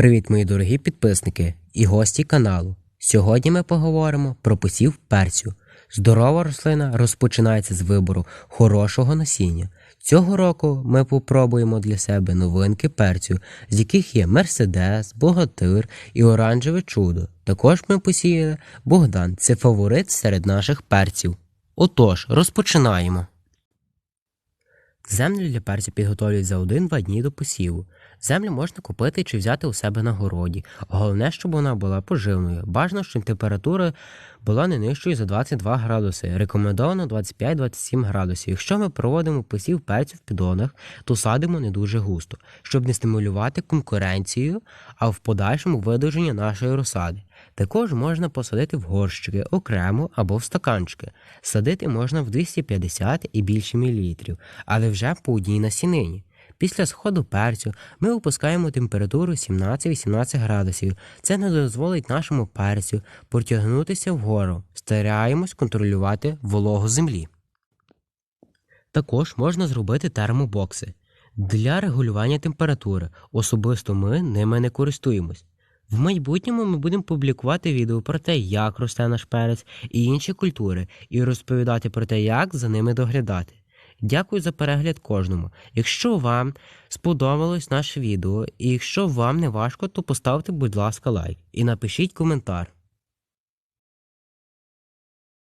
Привіт, мої дорогі підписники і гості каналу. Сьогодні ми поговоримо про посів перцю. Здорова рослина розпочинається з вибору хорошого насіння. Цього року ми попробуємо для себе новинки перцю, з яких є Мерседес, Богатир і Оранжеве чудо. Також ми посіяли Богдан. Це фаворит серед наших перців. Отож, розпочинаємо. Землю для перцю підготовлюють за 1-2 дні до посіву. Землю можна купити чи взяти у себе на городі. Головне, щоб вона була поживною. Бажано, щоб температура була не нижчою за 22 градуси. Рекомендовано 25-27 градусів. Якщо ми проводимо посів перцю в підонах, то садимо не дуже густо, щоб не стимулювати конкуренцію, а в подальшому видовження нашої розсади. Також можна посадити в горщики окремо або в стаканчики. Садити можна в 250 і більше мілілітрів, але вже по одній насінині. Після сходу перцю ми опускаємо температуру 17-18 градусів. Це не дозволить нашому перцю протягнутися вгору. Стараємось контролювати вологу землі. Також можна зробити термобокси для регулювання температури. Особисто ми ними не користуємось. В майбутньому ми будемо публікувати відео про те, як росте наш перець і інші культури, і розповідати про те, як за ними доглядати. Дякую за перегляд кожному. Якщо вам сподобалось наше відео, і якщо вам не важко, то поставте, будь ласка, лайк і напишіть коментар.